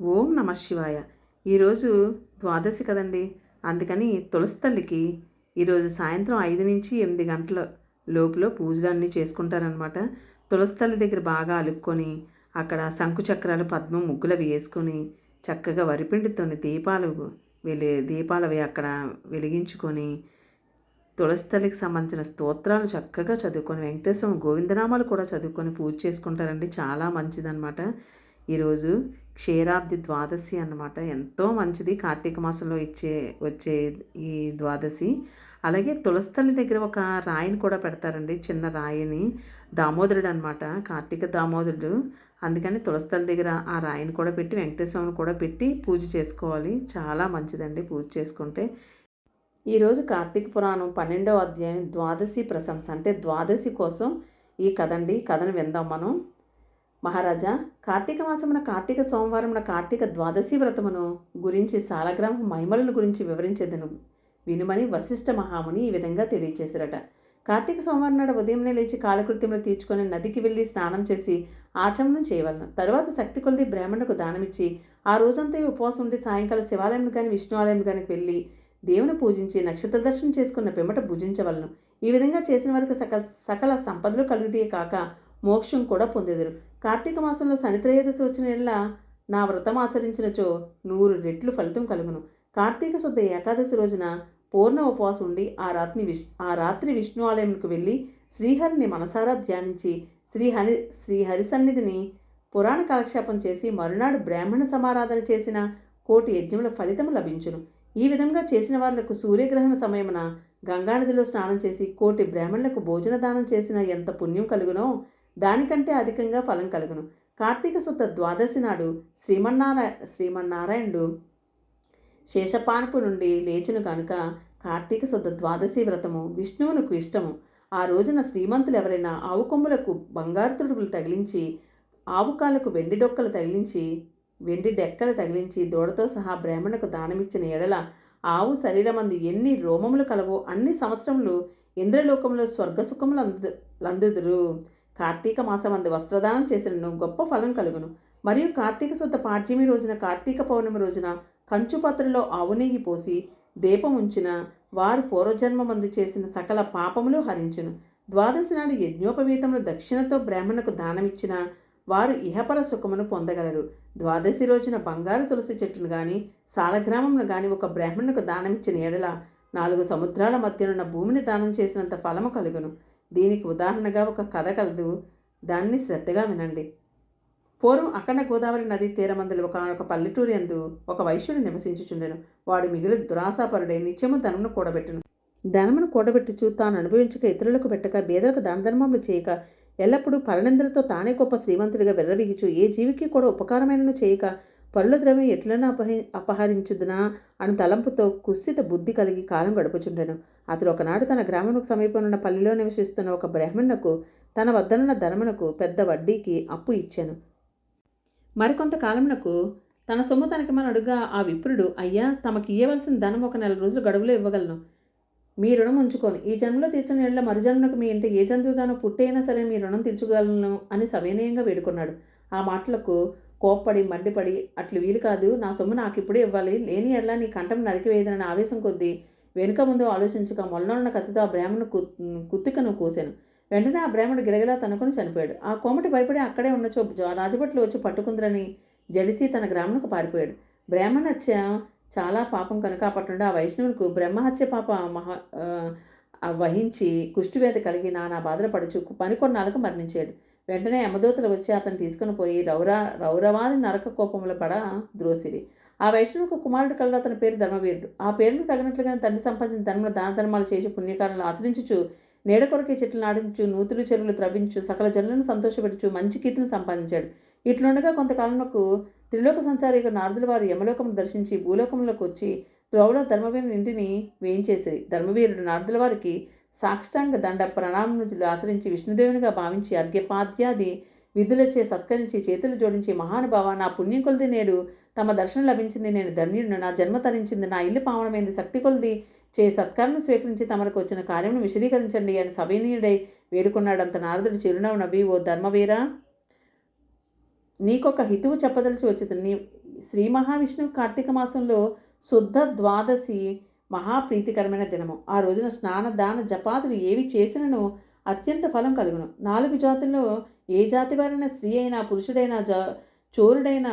ఓం నమ శివాయ. ఈరోజు ద్వాదశి కదండి. అందుకని తులసి తల్లికి ఈరోజు సాయంత్రం ఐదు నుంచి ఎనిమిది గంటల లోపులో పూజలు అన్నీ చేసుకుంటారనమాట తులసి తల్లి దగ్గర బాగా అలుక్కొని అక్కడ శంకు చక్రాలు పద్మం ముగ్గులు అవి వేసుకొని చక్కగా వరిపిండితోని దీపాలు వెలి దీపాలు అవి అక్కడ వెలిగించుకొని తులసి తల్లికి సంబంధించిన స్తోత్రాలు చక్కగా చదువుకొని వెంకటేశ్వర గోవిందనామాలు కూడా చదువుకొని పూజ చేసుకుంటారండి. చాలా మంచిదన్నమాట. ఈరోజు క్షీరాబ్ది ద్వాదశి అన్నమాట. ఎంతో మంచిది. కార్తీక మాసంలో ఇచ్చే వచ్చే ఈ ద్వాదశి. అలాగే తులస్తల్లి దగ్గర ఒక రాయిని కూడా పెడతారండి. చిన్న రాయిని. దామోదరుడు అనమాట కార్తీక దామోదరుడు. అందుకని తులస్తల్లి దగ్గర ఆ రాయిని కూడా పెట్టి వెంకటేశ్వరుని కూడా పెట్టి పూజ చేసుకోవాలి. చాలా మంచిదండి పూజ చేసుకుంటే. ఈరోజు కార్తీక పురాణం పన్నెండవ అధ్యాయం ద్వాదశి ప్రశంస. అంటే ద్వాదశి కోసం ఈ కథండి కథను విందాం మనం. మహారాజా కార్తీక మాసమున కార్తీక సోమవారమున కార్తీక ద్వాదశి వ్రతమును గురించి సాలగ్రామ మహిమలను గురించి వివరించేదను. వినుమని వశిష్ఠ మహాముని ఈ విధంగా తెలియచేశారట కార్తీక సోమవారం నాడు ఉదయంనే లేచి కాలకృత్యములు తీర్చుకొని నదికి వెళ్ళి స్నానం చేసి ఆచమనం చేయవలను. తరువాత శక్తి కొలిది బ్రాహ్మణుకు దానమిచ్చి ఆ రోజంతా ఉపవాసం ఉండి సాయంకాలం శివాలయం కానీ విష్ణు ఆలయం కానీ వెళ్ళి దేవుని పూజించి నక్షత్ర దర్శనం చేసుకున్న పిమ్మట భుజించవలను. ఈ విధంగా చేసిన వారికి సక సకల సంపదలు కలుగుటే కాక మోక్షం కూడా పొందెదరు. కార్తీక మాసంలో శనిత్రయోదశి వచ్చిన ఎడల నా వ్రతం ఆచరించినచో నూరు రెట్లు ఫలితం కలుగును. కార్తీక శుద్ధ ఏకాదశి రోజున పూర్ణ ఉపవాసం ఉండి ఆ రాత్రి విష్ ఆ రాత్రి విష్ణు ఆలయంకు వెళ్ళి శ్రీహరిని మనసారా ధ్యానించి శ్రీహరి శ్రీహరి సన్నిధిని పురాణ కాలక్షేపం చేసి మరునాడు బ్రాహ్మణ సమారాధన చేసిన కోటి యజ్ఞముల ఫలితం లభించును. ఈ విధంగా చేసిన వాళ్ళకు సూర్యగ్రహణ సమయమున గంగానదిలో స్నానం చేసి కోటి బ్రాహ్మణులకు భోజన దానం చేసిన ఎంత పుణ్యం కలుగునో దానికంటే అధికంగా ఫలం కలుగును. కార్తీక శుద్ధ ద్వాదశి నాడు శ్రీమన్నారాయ శ్రీమన్నారాయణుడు శేషపాన్పు నుండి లేచును కనుక కార్తీక శుద్ధ ద్వాదశి వ్రతము విష్ణువునకు ఇష్టము. ఆ రోజున శ్రీమంతులు ఎవరైనా ఆవు కొమ్ములకు బంగారు తుడుగులు తగిలించి ఆవు కాళ్ళకు వెండి డొక్కలు తగిలించి వెండి డెక్కలు తగిలించి దూడతో సహా బ్రాహ్మణకు దానమిచ్చిన ఎడల ఆవు శరీరమందు ఎన్ని రోమములు కలవో అన్ని సంవత్సరములు ఇంద్రలోకంలో స్వర్గసుఖములు అందు లందుదురు. కార్తీక మాసమందు వస్త్రదానం చేసిన గొప్ప ఫలం కలుగును. మరియు కార్తీక శుద్ధ పాడ్యమి రోజున కార్తీక పౌర్ణమి రోజున కంచు పాత్రలో ఆవు నెయ్యి పోసి దీపం ఉంచిన వారు పూర్వజన్మమందు చేసిన సకల పాపములు హరించును. ద్వాదశి నాడు యజ్ఞోపవీతములు దక్షిణతో బ్రాహ్మణుకు దానమిచ్చిన వారు ఇహపర సుఖమును పొందగలరు. ద్వాదశి రోజున బంగారు తులసి చెట్టును గాని సాలగ్రామమును గాని ఒక బ్రాహ్మణుకు దానమిచ్చిన ఎడల నాలుగు సముద్రాల మధ్యనున్న భూమిని దానం చేసినంత ఫలము కలుగును. దీనికి ఉదాహరణగా ఒక కథ కలదు. దాన్ని శ్రద్ధగా వినండి. పూర్వం అక్కడ గోదావరి నది తీరమందలి ఒక ఒక పల్లెటూరి ఒక వైశ్యుడు నివసించుచుండెను. వాడు మిగిలి దురాశాపరుడై నిత్యము ధనమును కూడబెట్టును. ధనమును కూడబెట్టుచు తాను అనుభవించక ఇతరులకు పెట్టక బేదలకు దానధర్మములు చేయక ఎల్లప్పుడూ పరనిందలతో తానే గొప్ప శ్రీమంతుడిగా వెర్రవీగుచు ఏ జీవికి కూడా ఉపకారమైనను చేయక పరుల ద్రవ్యం ఎట్లనో అపహరి అపహరించుదునా అని తలంపుతో కుస్సిత బుద్ధి కలిగి కాలం గడుపుచుండెను. అతడు ఒకనాడు తన గ్రామముకు సమీపంలో పల్లెలో నివసిస్తున్న ఒక బ్రాహ్మణునకు తన వద్దనున్న ధనమునకు పెద్ద వడ్డీకి అప్పు ఇచ్చాను. మరికొంత కాలమునకు తన సొమ్ము తనకి మన అడుగా ఆ విప్రుడు అయ్యా తమకి ఇవ్వవలసిన ధనం ఒక నెల రోజులు గడువులో ఇవ్వగలను. మీ రుణం ఉంచుకొని. ఈ జన్మలో తీర్చిన ఏళ్ళ మరుజన్మకు మీ ఇంటి ఏ జంతువుగానో పుట్టైనా సరే మీ రుణం తీర్చుకోగలను అని సవినయంగా వేడుకున్నాడు. ఆ మాటలకు కోప్పడి మండిపడి అట్లు వీలు కాదు. నా సొమ్ము నాకు ఇప్పుడే ఇవ్వాలి. లేని ఎలా నీ కంఠం నరికివేయదనని ఆవేశం కొద్దీ వెనుక ముందు ఆలోచించక మొలనున్న కత్తితో ఆ బ్రాహ్మణు కుత్తికను కోసాను. వెంటనే ఆ బ్రాహ్మణుడు గిలగిలా తనుకొని చనిపోయాడు. ఆ కోమటి భయపడి అక్కడే ఉన్న చో రాజభట్లు వచ్చి పట్టుకుందరని జడిసి తన గ్రామంకు పారిపోయాడు. బ్రాహ్మణత్య చాలా పాపం కనుక అప్పటి నుండి ఆ వైష్ణవునికి బ్రహ్మహత్య పాప మహా వహించి కుష్టివేద కలిగి నానా బాధలు పడుచు పనికొన్నాళ్ళకు మరణించాడు. వెంటనే యమదూతలు వచ్చి అతను తీసుకుని పోయి రౌరా రౌరవాది నరక కోపంలో పడ ద్రోసిరి. ఆ వైష్ణవుకు కుమారుడు కలదు అతని పేరు ధర్మవీరుడు. ఆ పేరును తగినట్లుగానే తండ్రి సంపాదించిన ధర్మలు దాన ధర్మాలు చేసి పుణ్యకాలను ఆచరించుచు నీడ కొరకే చెట్లు నాటించు నూతులు చెరువులు త్రవ్వించు సకల జనులను సంతోషపెట్టుచు మంచి కీర్తిని సంపాదించాడు. ఇట్లుండగా కొంతకాలంకు త్రిలోక సంచారి నారదుల వారు యమలోకం దర్శించి భూలోకంలోకి వచ్చి త్రోవలో ధర్మవీరుని ఇంటిని వేయించేసిరి. ధర్మవీరుడు నారదుల వారికి సాక్షాంగ దండ ప్రణామములు ఆచరించి విష్ణుదేవునిగా భావించి అర్ఘ్యపాద్యాది విధులచే సత్కరించి చేతులు జోడించి మహానుభావ నా పుణ్యం కొలిది నేడు తమ దర్శనం లభించింది నేను ధన్యుడు నా జన్మ తరించింది నా ఇల్లు పావనమైంది శక్తి కొలిది చే సత్కారం స్వీకరించి తమకు వచ్చిన కార్యమును విశదీకరించండి అని సవినీయుడై వేడుకున్నాడంత నారదుడు చిరునవ్వు నవ్వి ఓ ధర్మవీరా నీకొక హితువు చెప్పదలిచి వచ్చింది. నీ శ్రీ మహావిష్ణువు కార్తీక మాసంలో శుద్ధ ద్వాదశి మహాప్రీతికరమైన దినము. ఆ రోజున స్నాన దాన జపాదులు ఏవి చేసినను అత్యంత ఫలం కలుగును. నాలుగు జాతుల్లో ఏ జాతి వారైనా స్త్రీ అయినా పురుషుడైనా జా చోరుడైన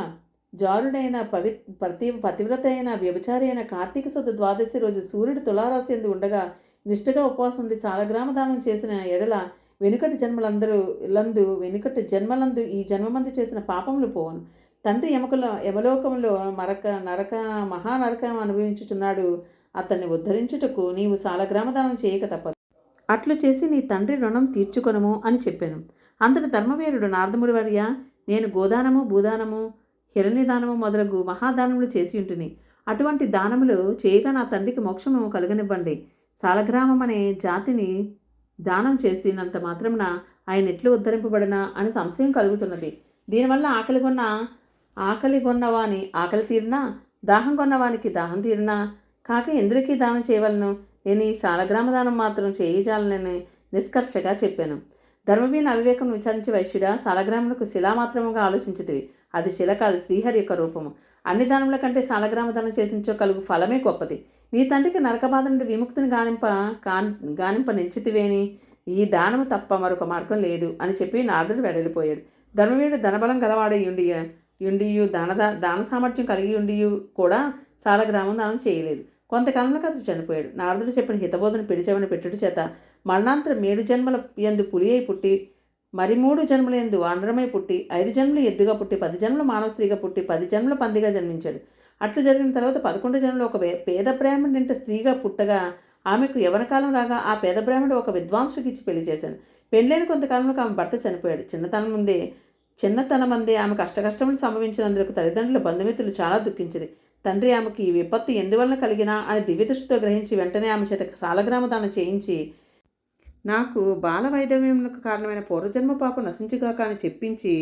జారుడైన పవి ప్రతి పతివ్రత అయిన వ్యభిచారి అయిన కార్తీక శుద్ధ ద్వాదశి రోజు సూర్యుడు తులారాశి ఎందు ఉండగా నిష్ఠగా ఉపవాసం ఉండి సాలగ్రామ దానం చేసిన ఎడల వెనుకటి జన్మలందరూ లందు వెనుకటి జన్మలందు ఈ జన్మమందు చేసిన పాపములు పోవను. తండ్రి యమకుల యమలోకంలో మరక నరక మహానరకం అనుభవించుచున్నాడు అతన్ని ఉద్ధరించుటకు నీవు సాలగ్రామదానం చేయక తప్పదు. అట్లు చేసి నీ తండ్రి రుణం తీర్చుకొనము అని చెప్పాను. అంతటి ధర్మవీరుడు నారదముడి వర్య నేను గోదానము భూదానము హిరణ్యదానము మొదలగు మహాదానములు చేసి ఉంటుని. అటువంటి దానములు చేయగా నా తండ్రికి మోక్షము కలుగనివ్వండి. సాలగ్రామం అనే జాతిని దానం చేసినంత మాత్రమున ఆయన ఎట్లు ఉద్ధరింపబడినా అని సంశయం కలుగుతున్నది. దీనివల్ల ఆకలి కొన్న ఆకలి కొన్నవాని ఆకలి తీరినా దాహం కొన్నవానికి దాహం తీరినా కాక ఎందుకీ దానం చేయవలను? నేను ఈ సాలగ్రామ దానం మాత్రం చేయజాలనని నిష్కర్షగా చెప్పాను. ధర్మవీన అవివేకం విచారించి వైశ్యుడా సాలగ్రాములకు శిలా మాత్రముగా ఆలోచించితివి. అది శిల కాదు శ్రీహరి యొక్క రూపము. అన్ని దానముల కంటే సాలగ్రామ దానం చేసించో కలుగు ఫలమే గొప్పది. నీ తండ్రికి నరకబాధ నుండి విముక్తిని గానింప కాన్ గానింప నించితివేని ఈ దానము తప్ప మరొక మార్గం లేదు అని చెప్పి నారదుడు వెడలిపోయాడు ధర్మవీరుడు ధనబలం గలవాడు యుండి యుండియు దాన దాన సామర్థ్యం కలిగి ఉండియు కూడా సాలగ్రామం దానం చేయలేదు. కొంతకాలంలో అతడు చనిపోయాడు. నారదుడు చెప్పిన హితబోధన పిడిచవని పెట్టుడు చేత మరణాంతరం ఏడు జన్మల ఎందు పులి అయి పుట్టి మరి మూడు జన్మల ఎందు ఆంధ్రమై పుట్టి ఐదు జన్మలు ఎద్దుగా పుట్టి పది జన్మల మానవ స్త్రీగా పుట్టి పది జన్మల పందిగా జన్మించాడు. అట్లు జరిగిన తర్వాత పదకొండు జన్మలు ఒక పేద బ్రాహ్మణుడి ఇంట స్త్రీగా పుట్టగా ఆమెకు యవనకాలం రాగా ఆ పేద బ్రాహ్మణుడు ఒక విద్వాంసుడికి ఇచ్చి పెళ్ళి చేశాను పెళ్ళైన కొంతకాలంలో ఆమె భర్త చనిపోయాడు. చిన్నతనం ముందే చిన్నతనమందే ఆమె కష్టకష్టములు సంభవించినందుకు తల్లిదండ్రుల బంధుమిత్రులు చాలా దుఃఖించింది తండ్రి ఆమెకి ఈ విపత్తు ఎందువలన కలిగినా అని దివ్యదృష్టితో గ్రహించి వెంటనే ఆమె చేత సాలగ్రామ దానం చేయించి నాకు బాల వైదవ్యమునకు కారణమైన పూర్వజన్మ పాప నశించుగాక అని చెప్పించి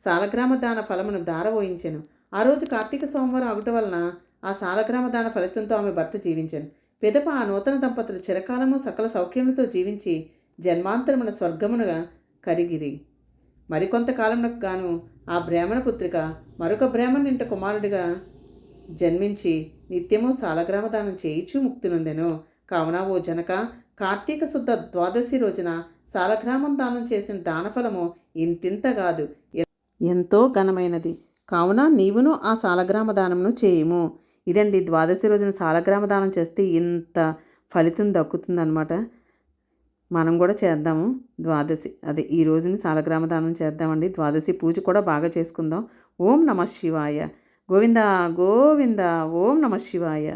సాలగ్రామ దాన ఫలమును దారవోయించాను ఆ రోజు కార్తీక సోమవారం అగుట వలన ఆ సాలగ్రామ దాన ఫలితంతో ఆమె భర్త జీవించాను. పిదప ఆ నూతన దంపతులు చిరకాలము సకల సౌఖ్యములతో జీవించి జన్మాంతరమున స్వర్గమునుగా కరిగిరి. మరికొంతకాలమునకు గాను ఆ బ్రాహ్మణ పుత్రిక మరొక బ్రాహ్మణ ఇంట కుమారుడిగా జన్మించి నిత్యము సాలగ్రామ దానం చేయిచూ ముక్తినొందెను. కావున ఓ జనక కార్తీక శుద్ధ ద్వాదశి రోజున సాలగ్రామం దానం చేసిన దానఫలము ఇంతింత కాదు ఎంతో ఘనమైనది. కావున నీవును ఆ సాలగ్రామ దానమును చేయము. ఇదండి ద్వాదశి రోజున సాలగ్రామ దానం చేస్తే ఇంత ఫలితం దక్కుతుందనమాట మనం కూడా చేద్దాము ద్వాదశి. అదే ఈ రోజుని సాలగ్రామ దానం చేద్దామండి. ద్వాదశి పూజ కూడా బాగా చేసుకుందాం. ఓం నమ శివాయ. గోవింద గోవింద ఓం నమ శివాయ.